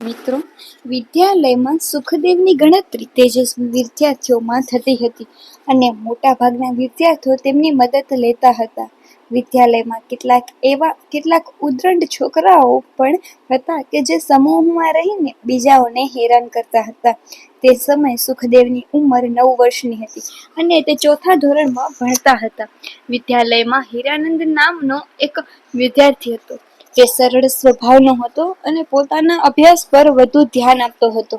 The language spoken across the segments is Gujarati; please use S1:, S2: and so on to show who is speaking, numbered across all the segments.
S1: મિત્રો, વિદ્યાલયમાં સુખદેવની ગણતરી તેજસ્વી વિદ્યાર્થીઓમાં થતી હતી અને મોટાભાગના વિદ્યાર્થીઓ તેમની મદદ લેતા હતા. વિદ્યાલયમાં કેટલાક એવા, કેટલાક ઉદ્દંડ છોકરાઓ પણ હતા કે જે સમૂહમાં રહીને બીજાઓને હેરાન કરતા હતા. તે સમયે સુખદેવની ઉંમર નવ વર્ષની હતી અને તે ચોથા ધોરણમાં ભણતા હતા. વિદ્યાલયમાં હીરાનંદ નામનો એક વિદ્યાર્થી હતો. તે સરળ સ્વભાવનો હતો અને પોતાના અભ્યાસ પર વધુ ધ્યાન આપતો હતો.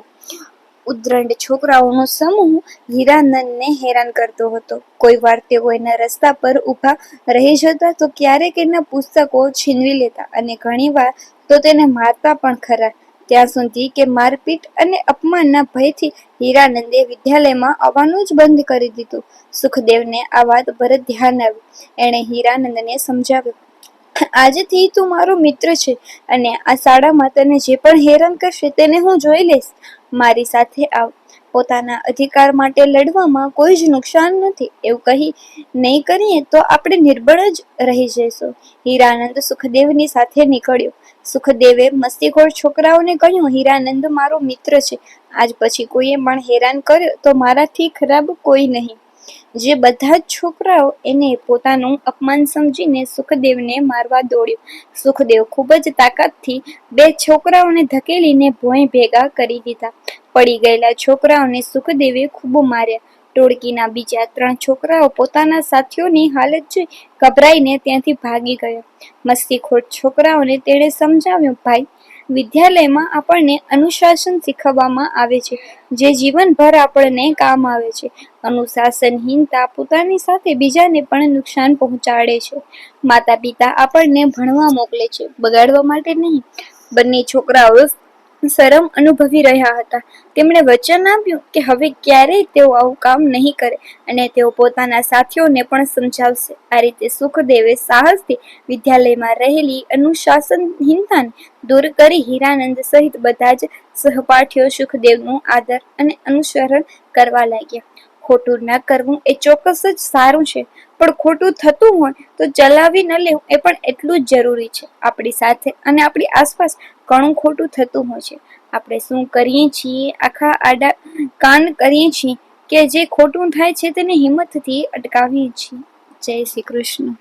S1: ઉદ્રંડ છોકરાઓનો સમૂહ હીરાનંદને હેરાન કરતો હતો. કોઈ વાર તેઓ એના રસ્તા પર ઊભા રહી જતા તો ક્યારેક એના પુસ્તકો છીનવી લેતા અને ઘણીવાર તો તેને મારતા પણ ખરા. ત્યાં સુધી કે મારપીટ અને અપમાનના ભયથી હીરાનંદે વિદ્યાલયમાં આવવાનું જ બંધ કરી દીધું. સુખદેવને આ વાત પર ધ્યાન આવ્યું. એણે હીરાનંદને સમજાવ્યું. આજથી તું મારો મિત્ર છે અને આ શાળામાં તને જે પણ હેરાન કરશે તેને હું જોઈ લઈશ. મારી સાથે આવ. પોતાના અધિકાર માટે લડવામાં કોઈ જ નુકસાન નથી. એવું કહી નહીં કરીએ તો આપણે નિર્બળ જ રહી જઈશું. હીરાનંદ સુખદેવની સાથે નીકળ્યો. સુખદેવે મસ્તીખોર છોકરાઓને કહ્યું, હીરાનંદ મારો મિત્ર છે. આજ પછી કોઈએ પણ હેરાન કર્યો તો મારાથી ખરાબ કોઈ નહીં. જે બધા જ છોકરાઓ એને પોતાનું અપમાન સમજીને સુખદેવને મારવા દોડ્યો. સુખદેવ ખૂબ જ તાકાતથી બે છોકરાઓને ધકેલીને ભોંય ભેગા કરી દીધા. પડી ગયેલા છોકરાઓને સુખદેવે ખૂબ માર્યા. ટોળકીના બીજા ત્રણ છોકરાઓ પોતાના સાથીઓની હાલત જોઈ ગભરાઈને ત્યાંથી ભાગી ગયા. મસ્તીખોર છોકરાઓને તેણે સમજાવ્યું, ભાઈ વિદ્યાલયમાં આપણને અનુશાસન શીખવવામાં આવે છે, જે જીવનભર આપણને કામ આવે છે. અનુશાસનહીનતા પોતાની સાથે બીજાને પણ નુકસાન પહોંચાડે છે. માતા પિતા આપણને ભણવા મોકલે છે, બગાડવા માટે નહીં. બંને છોકરાઓ શરમ અનુભવી રહ્યા હતા. તેમણે વચન આપ્યું કે હવે ક્યારેય તેઓ આવું કામ નહીં કરે અને તેઓ પોતાના સાથીઓને પણ સમજાવશે. આ રીતે સુખદેવે સાહસથી વિદ્યાલયમાં રહેલી અનુશાસનહીનતાને દૂર કરી હીરાનંદ સહિત બધા જ સહપાઠીઓ સુખદેવનું આદર અને અનુસરણ કરવા લાગ્યા. ખોટું ન કરવું એ ચોક્કસ જ સારું છે. પણ ખોટું થતું હોય તો ચલાવી ન લેવું એ પણ એટલું જ જરૂરી છે. આપણી સાથે અને આપણી આસપાસ ઘણું ખોટું થતું હોય છે. આપણે શું કરીએ છીએ? આખા આડા કાન કરીએ છીએ કે જે ખોટું થાય છે તેને હિંમતથી અટકાવીએ છીએ. જય શ્રી કૃષ્ણ.